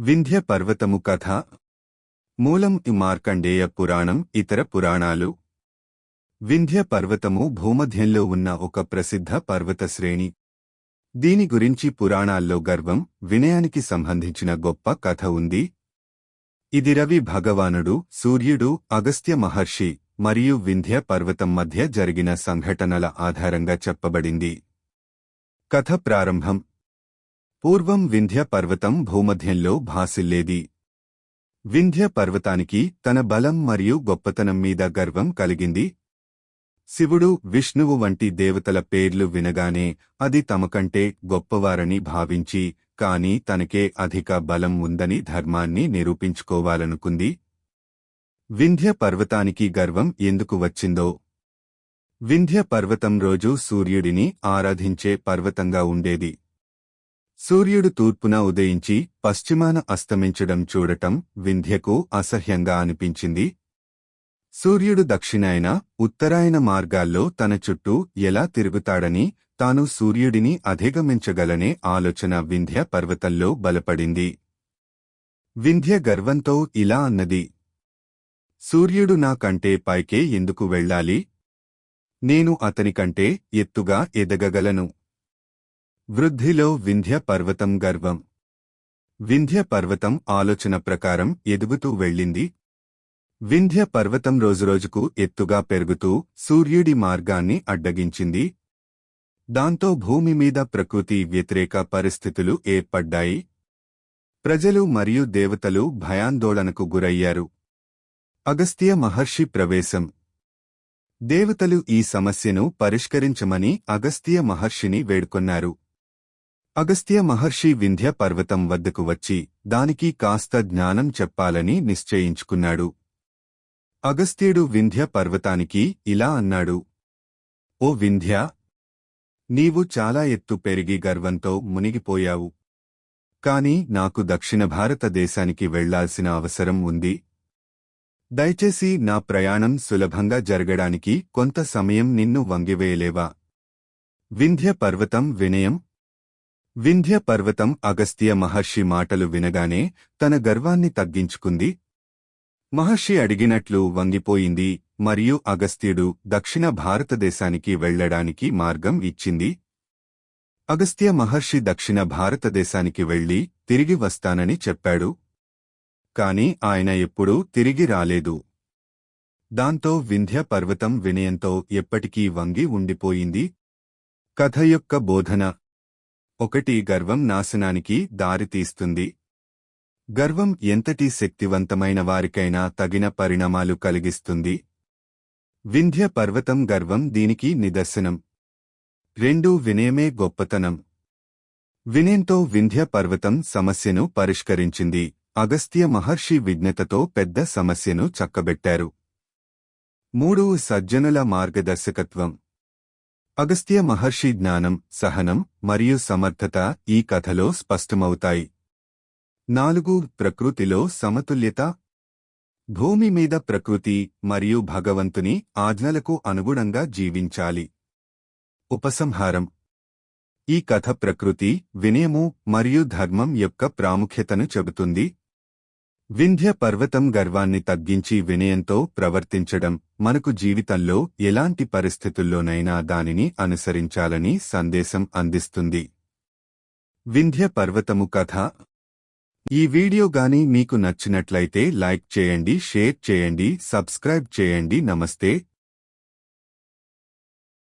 వింధ్య పర్వతము కథ. మూలం ఈ మార్కండేయ పురాణం ఇతర పురాణాలు. వింధ్య పర్వతము భూమధ్యంలో ఉన్న ఒక ప్రసిద్ధ పర్వత శ్రేణి. దీని గురించి పురాణాల్లో గర్వం వినయానికి సంబంధించిన గొప్ప కథ ఉంది. ఇది రవి భగవానుడు సూర్యుడు అగస్త్య మహర్షి మరియు వింధ్య పర్వతం మధ్య జరిగిన సంఘటనల ఆధారంగా చెప్పబడింది. కథ ప్రారంభం. పూర్వం వింధ్య పర్వతం భూమధ్యంలో భాసిల్లేది. వింధ్య పర్వతానికి తన బలం మరియు గొప్పతనం మీద గర్వం కలిగింది. శివుడు విష్ణువు వంటి దేవతల పేర్లు వినగానే అది తమకంటే గొప్పవారని భావించి కాని తనకే అధిక బలం ఉందని ధర్మాన్ని నిరూపించుకోవాలనుకుంది. వింధ్య పర్వతానికి గర్వం ఎందుకు వచ్చిందో? వింధ్య పర్వతం రోజు సూర్యుడిని ఆరాధించే పర్వతంగా ఉండేది. సూర్యుడు తూర్పున ఉదయించి పశ్చిమాన అస్తమించడం చూడటం వింధ్యకు అసహ్యంగా అనిపించింది. సూర్యుడు దక్షిణాయన ఉత్తరాయణ మార్గాల్లో తన చుట్టూ ఎలా తిరుగుతాడని తాను సూర్యుడిని అధిగమించగలనే ఆలోచన వింధ్య పర్వతంలో బలపడింది. వింధ్య గర్వంతో ఇలా అన్నది సూర్యుడు నాకంటే పైకే ఎందుకు వెళ్ళాలి? నేను అతనికంటే ఎత్తుగా ఎదగగలను. వృద్ధిలో వింధ్య పర్వతం గర్వం. వింధ్య పర్వతం ఆలోచన ప్రకారం ఎదుగుతూ వెళ్ళింది. వింధ్య పర్వతం రోజురోజుకు ఎత్తుగా పెరుగుతూ సూర్యుడి మార్గాన్ని అడ్డగించింది. దాంతో భూమి మీద ప్రకృతి వ్యతిరేక పరిస్థితులు ఏర్పడ్డాయి. ప్రజలు మరియు దేవతలు భయాందోళనకు గురయ్యారు. అగస్త్య మహర్షి ప్రవేశం. దేవతలు ఈ సమస్యను పరిష్కరించమని అగస్త్య మహర్షిని వేడుకొన్నారు. అగస్త్య మహర్షి వింధ్య పర్వతం వద్దకు వచ్చి దానికి కాస్త జ్ఞానం చెప్పాలని నిశ్చయించుకున్నాడు. అగస్త్యుడు వింధ్య పర్వతానికి ఇలా అన్నాడు. ఓ వింధ్య! నీవు చాలా ఎత్తు పెరిగి గర్వంతో మునిగిపోయావు. కాని నాకు దక్షిణ భారతదేశానికి వెళ్ళాల్సిన అవసరం ఉంది. దయచేసి నా ప్రయాణం సులభంగా జరగడానికి కొంత సమయం నిన్ను వంగివేయలేవా వింధ్య పర్వతం వినయం వింధ్య పర్వతం అగస్త్య మహర్షి మాటలు వినగానే తన గర్వాన్ని తగ్గించుకుంది. మహర్షి అడిగినట్లు వంగిపోయింది మరియు అగస్త్యుడు దక్షిణ భారతదేశానికి వెళ్ళడానికి మార్గం ఇచ్చింది. అగస్త్య మహర్షి దక్షిణ భారతదేశానికి వెళ్ళి తిరిగి వస్తానని చెప్పాడు. కాని ఆయన ఎప్పుడూ తిరిగి రాలేదు. దాంతో వింధ్య పర్వతం వినయంతో ఎప్పటికీ వంగి ఉండిపోయింది. కథ యొక్క బోధన ఒకటి గర్వం నాశనానికి దారితీస్తుంది గర్వం ఎంతటి శక్తివంతమైన వారికైనా తగిన పరిణామాలు కలిగిస్తుంది. వింధ్య పర్వతం గర్వం దీనికి నిదర్శనం. రెండు వినయమే గొప్పతనం. వినయంతో వింధ్య పర్వతం సమస్యను పరిష్కరించింది. అగస్త్య మహర్షి విజ్ఞతతో పెద్ద సమస్యను చక్కబెట్టారు. మూడు సజ్జనుల మార్గదర్శకత్వం. అగస్త్య మహర్షి జ్ఞానం సహనం మరియు సమర్థత ఈ కథలో స్పష్టమవుతాయి. నాలుగు ప్రకృతిలో సమతుల్యత. భూమి మీద ప్రకృతి మరియు భగవంతుని ఆజ్ఞలకు అనుగుణంగా జీవించాలి. ఉపసంహారం. ఈ కథ ప్రకృతి వినయము మరియు ధర్మం యొక్క ప్రాముఖ్యతను చెబుతుంది. వింధ్య పర్వతం గర్వాన్ని తగ్గించి వినయంతో ప్రవర్తించడం మనకు జీవితంలో ఎలాంటి పరిస్థితుల్లోనైనా దానిని అనుసరించాలని సందేశం అందిస్తుంది. వింధ్య పర్వతము కథ. ఈ వీడియో గాని మీకు నచ్చినట్లయితే లైక్ చేయండి షేర్ చేయండి సబ్స్క్రైబ్ చేయండి నమస్తే.